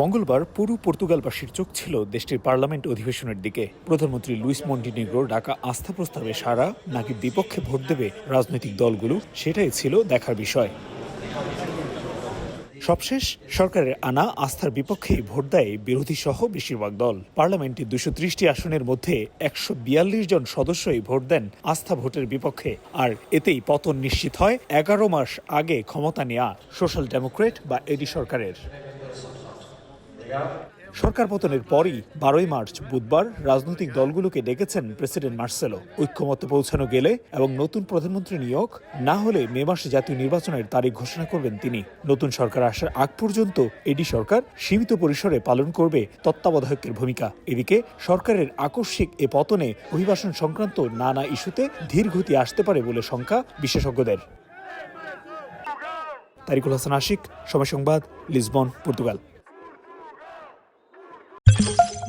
মঙ্গলবার পুরো পর্তুগালবাসীর চোখ ছিল দেশটির পার্লামেন্ট অধিবেশনের দিকে। প্রধানমন্ত্রী লুইস মন্টিনিগ্রো ডাকা আস্থা প্রস্তাবে সারা নাকি বিপক্ষে ভোট দেবে রাজনৈতিক দলগুলো, সেটাই ছিল দেখার বিষয়। সবশেষ, সরকারের আনা আস্থার বিপক্ষেই ভোট দেয় বিরোধী সহ বেশিরভাগ দল। পার্লামেন্টে দুশো ত্রিশটি আসনের মধ্যে একশো বিয়াল্লিশ জন সদস্যই ভোট দেন আস্থা ভোটের বিপক্ষে। আর এতেই পতন নিশ্চিত হয় এগারো মাস আগে ক্ষমতা নেয়া সোশ্যাল ডেমোক্রেট বা এডি সরকারের। সরকার পতনের পরই বারোই মার্চ বুধবার রাজনৈতিক দলগুলোকে ডেকেছেন প্রেসিডেন্ট মার্সেলো। ঐক্যমতে পৌঁছানো গেলে এবং নতুন প্রধানমন্ত্রী নিয়োগ, না হলে মে মাসে জাতীয় নির্বাচনের তারিখ ঘোষণা করবেন তিনি। নতুন সরকার আসার আগ পর্যন্ত এডি সরকার সীমিত পরিসরে পালন করবে তত্ত্বাবধায়কের ভূমিকা। এদিকে সরকারের আকস্মিক এ পতনে অভিবাসন সংক্রান্ত নানা ইস্যুতে ধীর গতি আসতে পারে বলে শঙ্কা বিশেষজ্ঞদের। তারিকুল হাসান আশিক, সময় সংবাদ, লিসবন, পর্তুগাল।